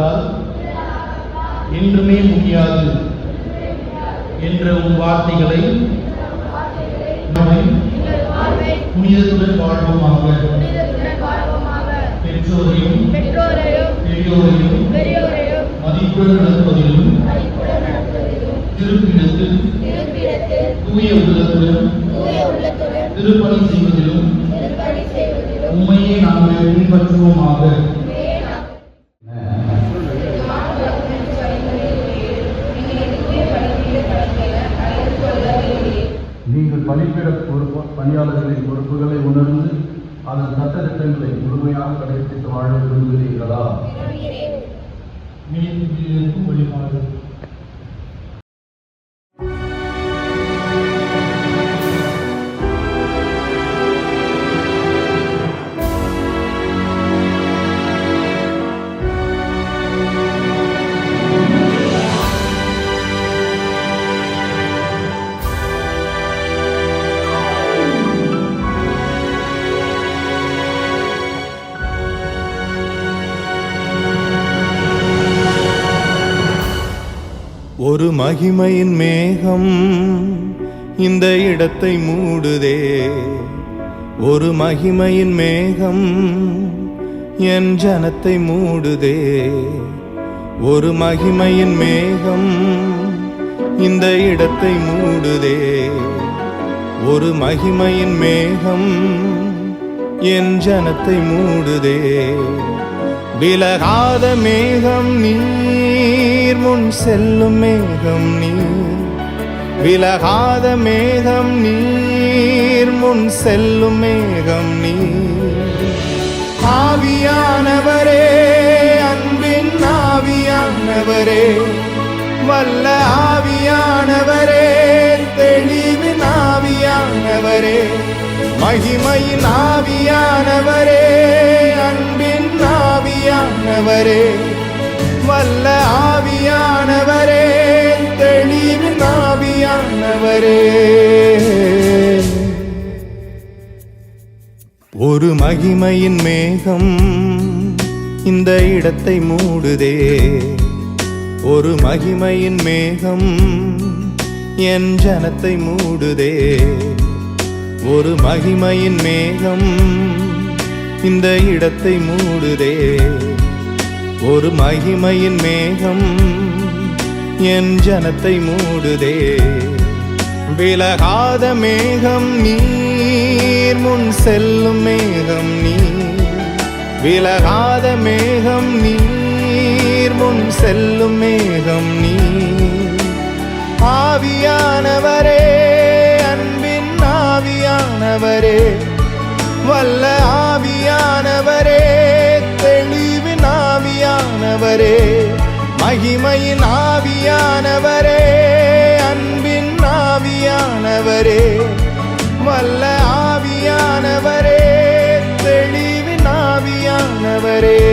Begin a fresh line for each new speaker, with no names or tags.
இல்லாவிட்டால் என்றுமே முடியாது என்ற உன் வார்த்தைகளை புனிதத்துடன் வாழ்வோமாக பெற்றோரையும் பெரியோரையும் மதிப்புடன் நடத்துவதிலும் திருப்பிடத்தில் தூய உள்ளத்துடன் திருப்பணி செய்வதிலும் நீங்கள்
பணிப்பிட பொறுப்பு பணியாளர்களின் பொறுப்புகளை உணர்ந்து அதன் சட்டத்திட்டங்களை முழுமையாக கடைபிடித்து வாழ விரும்புகிறீர்களா?
மீண்டும் வழிபாடு
ஒரு மகிமையின் மேகம் இந்த இடத்தை மூடுதே. ஒரு மகிமையின் மேகம் என் ஜனத்தை மூடுதே. ஒரு மகிமையின் மேகம் இந்த இடத்தை மூடுதே. ஒரு மகிமையின் மேகம் என் ஜனத்தை மூடுதே. விலகாத மேகம் நீ நீர் முன் செல்லும் மேகம் நீர். விலகாத மேகம் நீர் முன் செல்லும் மேகம் நீர். ஆவியானவரே அன்பின் ஆவியானவரே வல்ல ஆவியானவரே தெளிவின் ஆவியானவரே மகிமையின் ஆவியானவரே அன்பின் ஆவியானவரே வல்ல ஆவியானவரே தெளிவின் ஆவியானவரே. ஒரு மகிமையின் மேகம் இந்த இடத்தை மூடுதே. ஒரு மகிமையின் மேகம் என் ஜனத்தை மூடுதே. ஒரு மகிமையின் மேகம் இந்த இடத்தை மூடுதே. ஒரு மகிமையின் மேகம் என் ஜனத்தை மூடுதே. விலகாத மேகம் நீர் முன் செல்லும் மேகம் நீர். விலகாத மேகம் நீர் முன் செல்லும் மேகம் நீர். ஆவியானவரே அன்பின் ஆவியானவரே வல்ல ஆவியானவரே மகிமையின் ஆவியானவரே அன்பின் ஆவியானவரே வல்ல ஆவியானவரே தெளிவின் ஆவியானவரே.